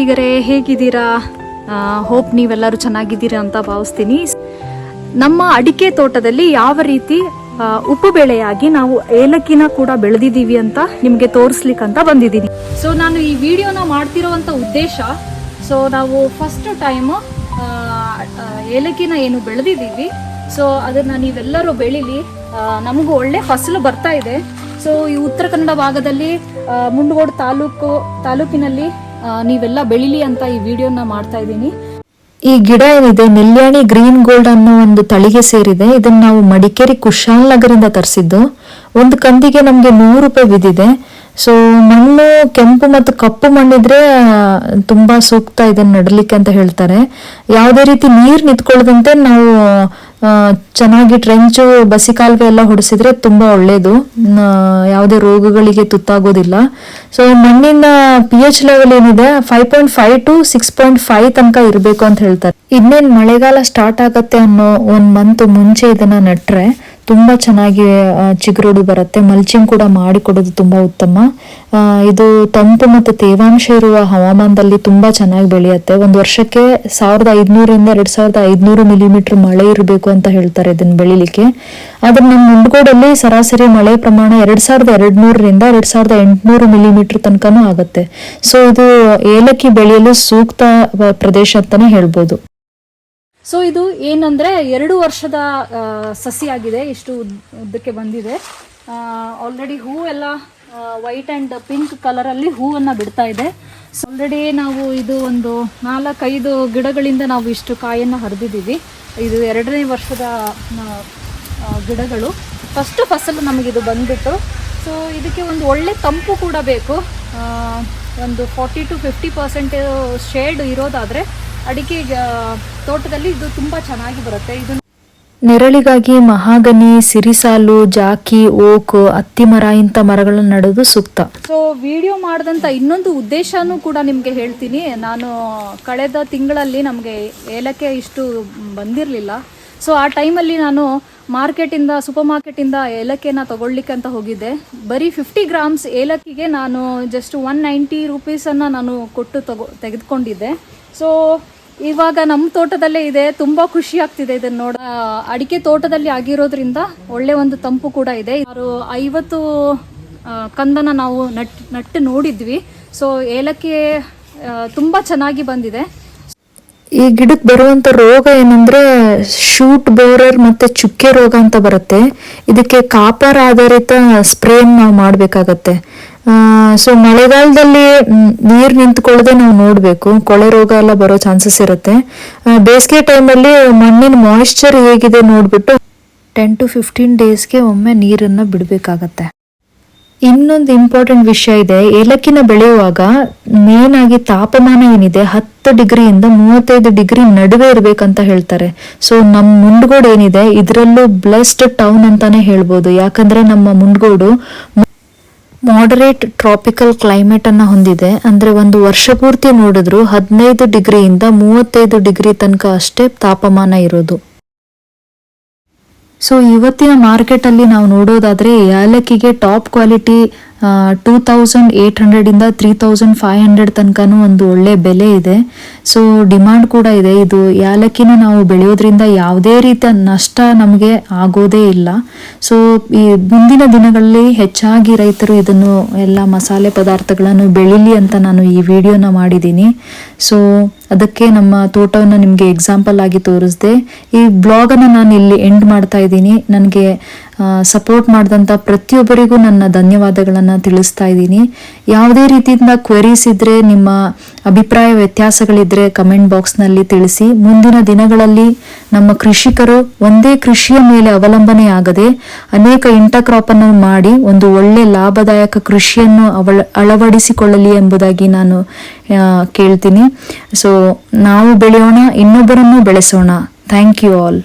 ಕನ್ನಡಿಗರೇ ಹೇಗಿದ್ದೀರಾ? ಹೋಪ್ ನೀವೆಲ್ಲರೂ ಚೆನ್ನಾಗಿದ್ದೀರಾ ಅಂತ ಭಾವಿಸ್ತೀನಿ. ನಮ್ಮ ಅಡಿಕೆ ತೋಟದಲ್ಲಿ ಯಾವ ರೀತಿ ಉಪ್ಪು ಬೆಳೆಯಾಗಿ ನಾವು ಏಲಕ್ಕಿನ ಕೂಡ ಬೆಳೆದಿದ್ದೀವಿ ಅಂತ ನಿಮಗೆ ತೋರಿಸ್ಲಿಕ್ಕೆ ಅಂತ ಬಂದಿದ್ದೀನಿ. ಸೊ ನಾನು ಈ ವಿಡಿಯೋನ ಮಾಡ್ತಿರೋವಂಥ ಉದ್ದೇಶ ಸೊ ನಾವು ಫಸ್ಟ್ ಟೈಮ್ ಏಲಕ್ಕಿನ ಏನು ಬೆಳೆದಿದ್ದೀವಿ. ಸೊ ಅದನ್ನ ನೀವೆಲ್ಲರೂ ಬೆಳೀಲಿ. ನಮಗೂ ಒಳ್ಳೆ ಫಸಲು ಬರ್ತಾ ಇದೆ. ಸೊ ಈ ಉತ್ತರ ಕನ್ನಡ ಭಾಗದಲ್ಲಿ ಮುಂಡಗೋಡು ತಾಲೂಕು, ತಾಲೂಕಿನಲ್ಲಿ ನೀವೆಲ್ಲ ಬೆಳಿಲಿ ಅಂತ ಈ ವಿಡಿಯೋನ ಮಾಡ್ತಾ ಇದ್ದೀನಿ. ಈ ಗಿಡ ಏನಿದೆ, ನೆಲ್ಯಾಣಿ ಗ್ರೀನ್ ಗೋಲ್ಡ್ ಅನ್ನೋ ಒಂದು ತಳಿಗೆ ಸೇರಿದೆ. ಇದನ್ನ ನಾವು ಮಡಿಕೇರಿ ಕುಶಾಲ್ ನಗರಿಂದ ತರಿಸಿದ್ದು. ಒಂದು ಕಂದಿಗೆ ನಮಗೆ ನೂರು ರೂಪಾಯಿ ಬಿದ್ದಿದೆ. ಸೊ ಮಣ್ಣು ಕೆಂಪು ಮತ್ತು ಕಪ್ಪು ಮಣ್ಣಿದ್ರೆ, ತುಂಬಾ ಸೂಕ್ತ ಇದನ್ನು ನಡಲಿಕ್ಕೆ ಅಂತ ಹೇಳ್ತಾರೆ. ಯಾವುದೇ ರೀತಿ ನೀರು ನಿಂತ್ಕೊಳ್ಳದಂತೆ ನಾವು ಚೆನ್ನಾಗಿ ಟ್ರೆಂಚು ಬಸಿ ಕಾಲುವೆ ಎಲ್ಲ ಹೊಡೆಸಿದ್ರೆ ತುಂಬಾ ಒಳ್ಳೇದು. ನ- ಯಾವುದೇ ರೋಗಗಳಿಗೆ ತುತ್ತಾಗೋದಿಲ್ಲ. ಸೊ ಮಣ್ಣಿನ ಪಿ ಎಚ್ ಲೆವೆಲ್ ಏನಿದೆ five point five to six point five ತನಕ ಇರಬೇಕು ಅಂತ ಹೇಳ್ತಾರೆ. ಇನ್ನೇನ್ ಮಳೆಗಾಲ ಸ್ಟಾರ್ಟ್ ಆಗತ್ತೆ ಅನ್ನೋ ಒಂದು ಮಂತ್ ಮುಂಚೆ ಇದನ್ನ ನೆಟ್ರೆ ತುಂಬಾ ಚೆನ್ನಾಗಿ ಚಿಗುರುಡು ಬರುತ್ತೆ. ಮಲ್ಚಿಂಗ್ ಕೂಡ ಮಾಡಿಕೊಡೋದು ತುಂಬಾ ಉತ್ತಮ. ಇದು ತಂಪು ಮತ್ತು ತೇವಾಂಶ ಇರುವ ಹವಾಮಾನದಲ್ಲಿ ತುಂಬಾ ಚೆನ್ನಾಗಿ ಬೆಳೆಯುತ್ತೆ. ಒಂದು ವರ್ಷಕ್ಕೆ ಸಾವಿರದ ಐದುನೂರಿಂದ ಎರಡ್ ಸಾವಿರದ ಐದ್ನೂರು ಮಿಲಿಮೀಟರ್ ಮಳೆ ಇರಬೇಕು ಅಂತ ಹೇಳ್ತಾರೆ ಇದನ್ನ ಬೆಳಿಲಿಕ್ಕೆ. ಆದ್ರೆ ನಮ್ಮ ಮುಂಡ್ಗೋಡಲ್ಲಿ ಸರಾಸರಿ ಮಳೆ ಪ್ರಮಾಣ ಎರಡ್ ಸಾವಿರದ ಎರಡ್ ನೂರರಿಂದ ಎರಡ್ ಸಾವಿರದ ಎಂಟುನೂರು ಮಿಲಿಮೀಟರ್ ತನಕನೂ ಆಗುತ್ತೆ. ಸೊ ಇದು ಏಲಕ್ಕಿ ಬೆಳೆಯಲು ಸೂಕ್ತ ಪ್ರದೇಶ ಅಂತಾನೆ ಹೇಳ್ಬೋದು. ಸೊ ಇದು ಏನಂದ್ರೆ ಎರಡು ವರ್ಷದ ಸಸಿಯಾಗಿದೆ, ಇಷ್ಟು ಉದ್ದಕ್ಕೆ ಬಂದಿದೆ. ಆಲ್ರೆಡಿ ಹೂ ಎಲ್ಲ ವೈಟ್ ಆ್ಯಂಡ್ ಪಿಂಕ್ ಕಲರಲ್ಲಿ ಹೂವನ್ನು ಬಿಡ್ತಾ ಇದೆ. ಸೊ ಆಲ್ರೆಡಿ ನಾವು ಇದು ಒಂದು ನಾಲ್ಕೈದು ಗಿಡಗಳಿಂದ ನಾವು ಇಷ್ಟು ಕಾಯನ್ನು ಹರಿದಿದ್ದೀವಿ. ಇದು ಎರಡನೇ ವರ್ಷದ ಗಿಡಗಳು. ಫಸ್ಟ್ ಫಸಲು ನಮಗಿದು ಬಂದ್ಬಿಟ್ಟು ಸೊ ಇದಕ್ಕೆ ಒಂದು ಒಳ್ಳೆ ತಂಪು ಕೂಡ ಬೇಕು. ಒಂದು forty to fifty percent shade ಇರೋದಾದರೆ ಅಡಿಕೆ ತೋಟದಲ್ಲಿ ಇದು ತುಂಬ ಚೆನ್ನಾಗಿ ಬರುತ್ತೆ. ಇದು ನೆರಳಿಗಾಗಿ ಮಹಾಗನಿ ಸಿರಿಸಾಲು ಜಾಕಿ ಓಕ್ ಅತ್ತಿ ಮರ ಇಂಥ ಮರಗಳನ್ನು ನೆಡೋದು ಸೂಕ್ತ. ಸೊ ವಿಡಿಯೋ ಮಾಡಿದಂಥ ಇನ್ನೊಂದು ಉದ್ದೇಶನೂ ಕೂಡ ನಿಮಗೆ ಹೇಳ್ತೀನಿ. ನಾನು ಕಳೆದ ತಿಂಗಳಲ್ಲಿ ನಮಗೆ ಏಲಕ್ಕೆ ಇಷ್ಟು ಬಂದಿರಲಿಲ್ಲ. ಸೊ ಆ ಟೈಮಲ್ಲಿ ನಾನು ಮಾರ್ಕೆಟಿಂದ ಸೂಪರ್ ಮಾರ್ಕೆಟಿಂದ ಏಲಕ್ಕಿನ ತಗೊಳ್ಲಿಕ್ಕೆ ಅಂತ ಹೋಗಿದ್ದೆ. ಬರೀ ಫಿಫ್ಟಿ ಗ್ರಾಮ್ಸ್ ಏಲಕ್ಕಿಗೆ ನಾನು ಜಸ್ಟ್ ಒನ್ ನೈಂಟಿ ರುಪೀಸನ್ನು ನಾನು ಕೊಟ್ಟು ತಗೋ ತೆಗೆದುಕೊಂಡಿದ್ದೆ. ಸೊ ಇವಾಗ ನಮ್ಮ ತೋಟದಲ್ಲೇ ಇದೆ, ತುಂಬಾ ಖುಷಿ ಆಗ್ತಿದೆ ಇದನ್ನ ನೋಡ. ಅಡಿಕೆ ತೋಟದಲ್ಲಿ ಆಗಿರೋದ್ರಿಂದ ಒಳ್ಳೆ ಒಂದು ತಂಪು ಕೂಡ ಇದೆ. ಐವತ್ತು ಕಂದನ ನಾವು ನಟ್, ನಟ್ಟು ನೋಡಿದ್ವಿ. ಸೊ ಏಲಕ್ಕಿ ತುಂಬಾ ತುಂಬ ಚೆನ್ನಾಗಿ ಬಂದಿದೆ. ಈ ಗಿಡಕ್ಕೆ ಬರುವಂತ ರೋಗ ಏನಂದ್ರೆ ಶೂಟ್ ಬೋರರ್ ಮತ್ತೆ ಚುಕ್ಕೆ ರೋಗ ಅಂತ ಬರುತ್ತೆ. ಇದಕ್ಕೆ ಕಾಪರ್ ಆಧಾರಿತ ಸ್ಪ್ರೇ ನಾವು ಮಾಡ್ಬೇಕಾಗತ್ತೆ. ಸೊ ಮಳೆಗಾಲದಲ್ಲಿ ನೀರು ನಿಂತ್ಕೊಳ್ಳದೆ ನಾವು ನೋಡಬೇಕು. ಕೊಳೆ ರೋಗ ಎಲ್ಲ ಬರೋ ಚಾನ್ಸಸ್ ಇರುತ್ತೆ. ಬೇಸಿಗೆ ಟೈಮಲ್ಲಿ ಮಣ್ಣಿನ ಮಾಯಿಶ್ಚರ್ ಹೇಗಿದೆ ನೋಡ್ಬಿಟ್ಟು ಟೆನ್ ಟು ಫಿಫ್ಟೀನ್ ಡೇಸ್ಗೆ ಒಮ್ಮೆ ನೀರನ್ನ ಬಿಡಬೇಕಾಗತ್ತೆ. ಇನ್ನೊಂದು ಇಂಪಾರ್ಟೆಂಟ್ ವಿಷಯ ಇದೆ. ಏಲಕ್ಕಿನ ಬೆಳೆಯುವಾಗ ಮೇನ್ ಆಗಿ ತಾಪಮಾನ ಏನಿದೆ? ಹತ್ತು ಡಿಗ್ರಿಯಿಂದ ಮೂವತ್ತೈದು ಡಿಗ್ರಿ ನಡುವೆ ಇರಬೇಕಂತ ಹೇಳ್ತಾರೆ. ಸೊ ನಮ್ಮ ಮುಂಡ್ಗೋಡು ಏನಿದೆ? ಇದರಲ್ಲೂ ಬ್ಲೆಸ್ಡ್ ಟೌನ್ ಅಂತಾನೆ ಹೇಳ್ಬೋದು. ಯಾಕಂದ್ರೆ ನಮ್ಮ ಮುಂಡ್ಗೋಡು ಮಾಡರೇಟ್ ಟ್ರಾಪಿಕಲ್ ಕ್ಲೈಮೇಟ್ ಅನ್ನ ಹೊಂದಿದೆ. ಅಂದ್ರೆ ಒಂದು ವರ್ಷ ಪೂರ್ತಿ ನೋಡಿದ್ರು ಹದಿನೈದು ಡಿಗ್ರಿಯಿಂದ ಮೂವತ್ತೈದು ಡಿಗ್ರಿ ತನಕ ಅಷ್ಟೇ ತಾಪಮಾನ ಇರೋದು. ಸೊ ಇವತ್ತಿನ ಮಾರ್ಕೆಟಲ್ಲಿ ನಾವು ನೋಡೋದಾದ್ರೆ ಏಲಕ್ಕಿಗೆ top quality two thousand eight ಹಂಡ್ರೆಡಿಂದ three thousand five hundred ತನಕನೂ ಒಂದು ಒಳ್ಳೆ ಬೆಲೆ ಇದೆ. ಸೊ ಡಿಮಾಂಡ್ ಕೂಡ ಇದೆ. ಇದು ಏಲಕ್ಕಿನ ನಾವು ಬೆಳೆಯೋದ್ರಿಂದ ಯಾವುದೇ ರೀತಿಯ ನಷ್ಟ ನಮಗೆ ಆಗೋದೇ ಇಲ್ಲ. ಸೊ ಈ ಮುಂದಿನ ದಿನಗಳಲ್ಲಿ ಹೆಚ್ಚಾಗಿ ರೈತರು ಇದನ್ನು ಎಲ್ಲ ಮಸಾಲೆ ಪದಾರ್ಥಗಳನ್ನು ಬೆಳಿಲಿ ಅಂತ ನಾನು ಈ ವಿಡಿಯೋನ ಮಾಡಿದ್ದೀನಿ. ಸೊ ಅದಕ್ಕೆ ನಮ್ಮ ತೋಟವನ್ನು ನಿಮಗೆ ಎಕ್ಸಾಂಪಲ್ ಆಗಿ ತೋರಿಸಿದೆ. ಈ ಬ್ಲಾಗನ್ನು ನಾನು ಇಲ್ಲಿ ಎಂಡ್ ಮಾಡ್ತಾ ಇದ್ದೀನಿ. ನನಗೆ ಸಪೋರ್ಟ್ ಮಾಡಿದಂಥ ಪ್ರತಿಯೊಬ್ಬರಿಗೂ ನನ್ನ ಧನ್ಯವಾದಗಳನ್ನು ತಿಳಿಸ್ತಾ ಇದ್ದೀನಿ. ಯಾವುದೇ ರೀತಿಯಿಂದ ಕ್ವೆರೀಸ್ ಇದ್ದರೆ ನಿಮ್ಮ ಅಭಿಪ್ರಾಯ ವ್ಯತ್ಯಾಸಗಳಿದ್ದರೆ ಕಮೆಂಟ್ ಬಾಕ್ಸ್ನಲ್ಲಿ ತಿಳಿಸಿ. ಮುಂದಿನ ದಿನಗಳಲ್ಲಿ ನಮ್ಮ ಕೃಷಿಕರು ಒಂದೇ ಕೃಷಿಯ ಮೇಲೆ ಅವಲಂಬನೆ ಆಗದೆ ಅನೇಕ ಇಂಟರ್ಕ್ರಾಪನ್ನು ಮಾಡಿ ಒಂದು ಒಳ್ಳೆ ಲಾಭದಾಯಕ ಕೃಷಿಯನ್ನು ಅವಳ, ಅಳವಡಿಸಿಕೊಳ್ಳಲಿ ಎಂಬುದಾಗಿ ನಾನು ಕೇಳ್ತೀನಿ. ಸೊ ನಾವು ಬೆಳೆಯೋಣ, ಇನ್ನೊಬ್ಬರನ್ನು ಬೆಳೆಸೋಣ. Thank you all